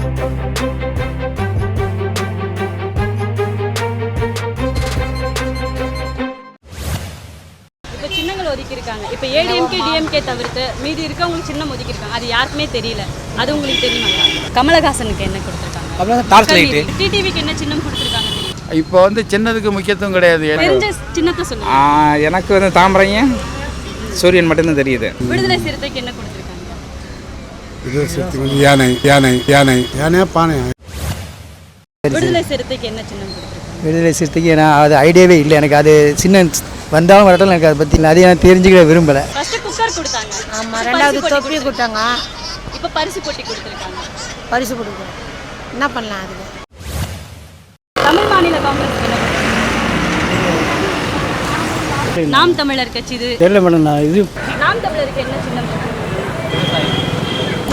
இப்போ சின்னங்கள் ஒதுக்கியிருக்காங்க. இப்போ ஏடிஎம்கே டிஎம்கே தவிர்த்து மீதி இருக்கவங்களுக்கு சின்னம் ஒதுக்கியிருக்காங்க. அது யாருக்குமே தெரியல. அது உங்களுக்கு தெரியுமா? கமலஹாசனுக்கு என்ன கொடுத்துருக்காங்க? டிடிவிக்கு என்ன சின்னம் கொடுத்துருக்காங்க? இப்போ வந்து சின்னதுக்கு முக்கியத்துவம் கிடையாது. தெரிஞ்ச சின்னத்தை சொல்லுங்க. எனக்கு வந்து தாமரையும் சூரியன் மட்டும்தான் தெரியுது. விடுதலை சிறுத்தைக்கு என்ன கொடுத்துருக்காங்க? இது வந்து யானை யானை யானை. யானையா பானை விடுதலை சிறுத்தைக்கு என்ன சின்னம் கொடுத்துருக்காங்க? விடுதலை சிறுத்தைக்கு நான் அது ஐடியாவே இல்லை. எனக்கு அது சின்ன வந்தாலும் வரட்டும் எனக்கு அதை பற்றி அதை நான் தெரிஞ்சுக்கிட விரும்பலை. ஃபர்ஸ்ட் குக்கர் கொடுத்தாங்க. ஆமாம் ரெண்டாவது தொப்பி பொட்டி கொடுத்தாங்க. இப்போ பரிசு பொட்டி கொடுத்துருக்காங்க. பரிசு கொடுக்குறோம் என்ன பண்ணலாம் அதுக்கு? தமிழ் மாநில காங்கிரஸ்? நாம் தமிழர் கட்சி இது. தெரியல மேடம் நான் இது நாம் தமிழருக்கு என்ன சின்னம்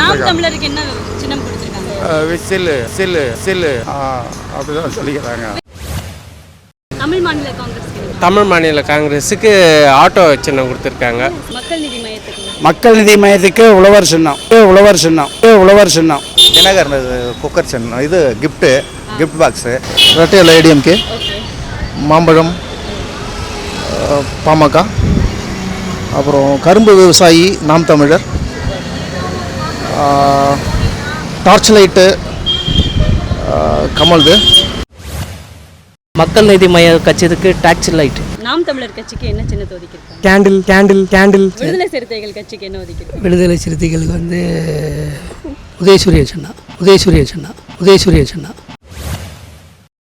நாம் தமிழருக்கு என்ன சின்னம் கொடுத்துருக்காங்க? விசில் சில்லு சில்லு அப்படிதான் சொல்லிக்கிறாங்க. தமிழ் மாநில காங்கிரஸ் தமிழ் மாநில காங்கிரஸுக்கு ஆட்டோ சின்னம் கொடுத்துருக்காங்க. மக்கள் நீதி மையத்துக்கு. மக்கள் நிதி மையத்துக்கு உழவர் சின்னம். உழவர் சின்னம். உழவர் சின்னம். தினகர் குக்கர் சின்னம். இது கிஃப்ட்டு கிஃப்ட் பாக்ஸு ரெட்டையில் ஏடிஎம்கே மாம்பழம் பாமக. அப்புறம் கரும்பு விவசாயி நாம் தமிழர். டார்ச் லைட்டு கமல்து மக்கள் நீதி மைய கட்சிக்கு டாக்ஸி லைட். நாம் தமிழர் கட்சிக்கு என்ன சின்னத்தை ஒதுக்கியிருக்காங்க கேண்டில் கேண்டில் கேண்டில். விடுதலை சிறுத்தைகள் கட்சிக்கு என்ன ஒதுக்கியிருக்காங்க விடுதலை சிறுத்தைகளுக்கு வந்து உதயசூரிய சின்னம் உதயசூரிய சின்னம் உதயசூரிய சின்னம்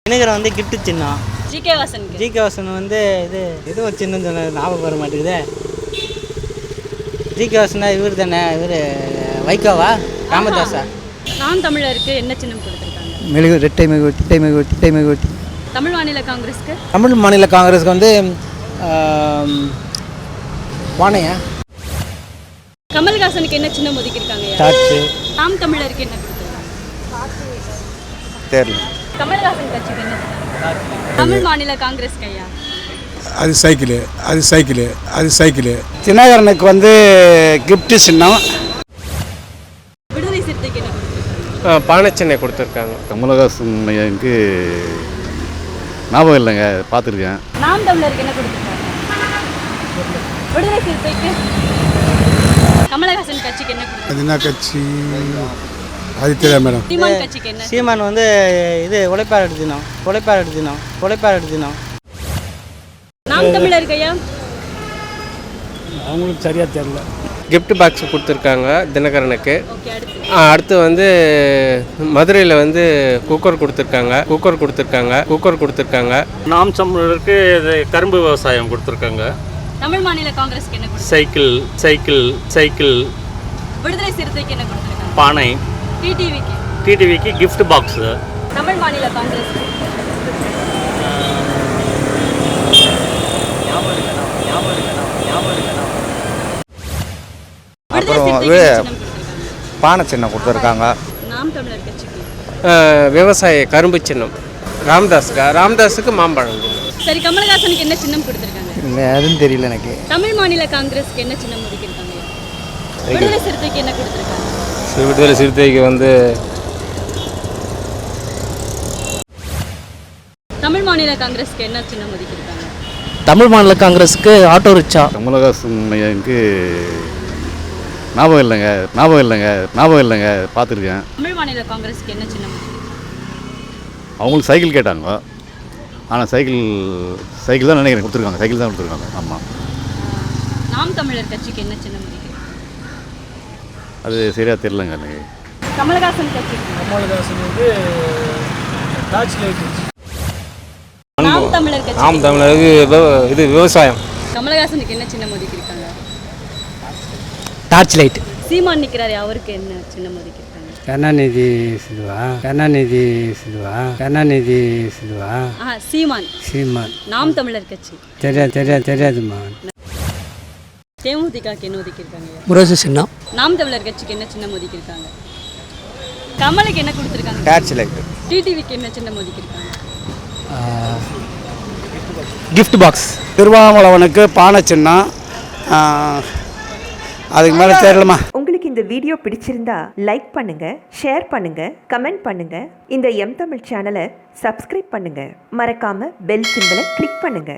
தினகரன் வந்து கிஃப்ட் சின்னம் ஜி கே வாசனுக்கு. ஜி கே வாசன் வந்து இது இது ஒரு சின்னம் சொன்ன ஞாபகம் வர மாட்டேங்குதே. ஜி கே வாசனா இவர் தானே இவர் வைகோவா? ராமதாஸா நாம் தமிழருக்கு என்ன சின்னம் கொடுத்துருக்காங்க? மெழுகு ரெட்டை மெழுகுவர்த்தி திட்டை மெழுகுவர்த்தி திட்டை மெழுகுவர்த்தி தமிழ் மாநில காங்கிரஸ்க்கு? தமிழ் மாநில காங்கிரஸுக்கு வந்து வானையா கமல்ஹாசனுக்கு என்ன சின்னம் ஒதுக்கியிருக்காங்க? டார்ச்சு நாம் தமிழருக்கு என்ன தெரியல. கமல்ஹாசன் கட்சிக்கு என்ன தமிழ் மாநில காங்கிரஸ் கையா? அது சைக்கிளு அது சைக்கிளு அது சைக்கிளு. தினகரனுக்கு வந்து கிஃப்ட் சின்னம் விடுதலை சிறுத்தைக்கு என்ன கொடுத்துருக்காங்க பானை சின்னை கொடுத்துருக்காங்க. கமலஹாசன் ஐயாவுக்கு ஞாபகம் இல்லைங்க பார்த்துருக்கேன். நாம் தமிழருக்கு என்ன கொடுத்துருக்காங்க? விடுதலை சிறுத்தைக்கு கமலஹாசன் கட்சிக்கு என்ன அது என்ன கட்சி அது தெரியாது மேடம். சீமான் கட்சிக்கு என்ன? சீமான் வந்து இது உழைப்பாளர் தினம் உழைப்பாளர் தினம் உழைப்பாளர் தினம். நாம் தமிழர் கையா அவங்களுக்கு சரியாக தெரியல. Gift பாக்ஸ் கொடுத்துருக்காங்க தினகரனுக்கு. ஓகே அடுத்து. அடுத்து வந்து மதுரையில் வந்து குக்கர் கொடுத்துருக்காங்க. குக்கர் கொடுத்துருக்காங்க. குக்கர் கொடுத்துருக்காங்க. நாம் இது கரும்பு விவசாயம் கொடுத்துருக்காங்க. தமிழ் மாநில காங்கிரஸ்க்கு என்ன சைக்கிள் சைக்கிள் சைக்கிள். விடுதலை சிறுத்தைக்கு என்ன கொடுத்துருக்காங்க? பானை. டிடிவிக்கு டிடிவிக்கு gift box Tamil Maanila Congress விடுதலை அப்புறம் சிறுத்தைக்கு என்ன சின்னம்? பானை சின்னம் கொடுத்துருக்காங்க. விவசாய கரும்பு சின்னம். ராமதாஸுக்கு ராமதாஸுக்கு மாம்பழம். சரி கமலஹாசனுக்கு என்ன சின்னம் கொடுத்திருக்காங்க? அதுவும் தெரியல எனக்கு. தமிழ் மாநில காங்கிரஸ்க்கு என்ன சின்னம் ஒதுக்கியிருக்காங்க விடுதலை சிறுத்தைக்கு என்ன கொடுத்திருக்காங்க? விடுதலை சிறுத்தைக்கு வந்து தமிழ் மாநில காங்கிரஸ்க்கு என்ன சின்னம் ஒதுக்கியிருக்காங்க தமிழ் மாநில காங்கிரஸுக்கு ஆட்டோ ரிக்ஷா. கமலஹாசன் ஐயாவுக்கு ஞாபகம் இல்லைங்க ஞாபகம் இல்லைங்க ஞாபகம் இல்லைங்க பார்த்துருக்கேன். தமிழ் மாநில காங்கிரஸ்க்கு என்ன சின்னம்? அவங்களுக்கு சைக்கிள் கேட்டாங்க ஆனால் சைக்கிள் சைக்கிள் தான் நினைக்கிறேன் கொடுத்துருக்காங்க சைக்கிள் தான் கொடுத்துருக்காங்க ஆமாம் நாம் தமிழர் கட்சிக்கு என்ன சின்னம் அது சரியாக தெரிலங்க எனக்கு. கமலஹாசன் கட்சி. கமலஹாசன் வந்து டார்ச் லைட் நாம் தமிழர் கட்சி. நாம் தமிழருக்கு இது விவசாயம். கமலஹாசனுக்கு என்ன சின்னம் ஒதுக்கியிருக்காங்க? டார்ச் லைட் சீமான் நிற்கிறாரு அவருக்கு என்ன சின்னம் ஒதுக்கியிருக்காங்க கருணாநிதி சிதுவா கருணாநிதி சிதுவா கருணாநிதி சிதுவா ஆ சீமான். சீமான். நாம் தமிழர் கட்சி. தெரியாது தெரியாது தெரியாதுமா தேமுதிகக்கு என்ன ஒதுக்கியிருக்காங்க? முரசு சின்னம் நாம் தமிழர் கட்சிக்கு என்ன சின்னம் ஒதுக்கியிருக்காங்க கமலுக்கு என்ன கொடுத்துருக்காங்க? டார்ச் லைட்டு டிடிவிக்கு என்ன சின்னம் ஒதுக்கியிருக்காங்க கிஃப்ட் பாக்ஸ் திருவாமலவனுக்கு பானை சின்னம் அதுக்கு மேலே தெரியலமா உங்களுக்கு இந்த வீடியோ பிடிச்சிருந்தா லைக் பண்ணுங்க ஷேர் பண்ணுங்க கமெண்ட் பண்ணுங்க. இந்த எம் தமிழ் சேனலை சப்ஸ்கிரைப் பண்ணுங்க. மறக்காம பெல் சிம்பிளை கிளிக் பண்ணுங்க.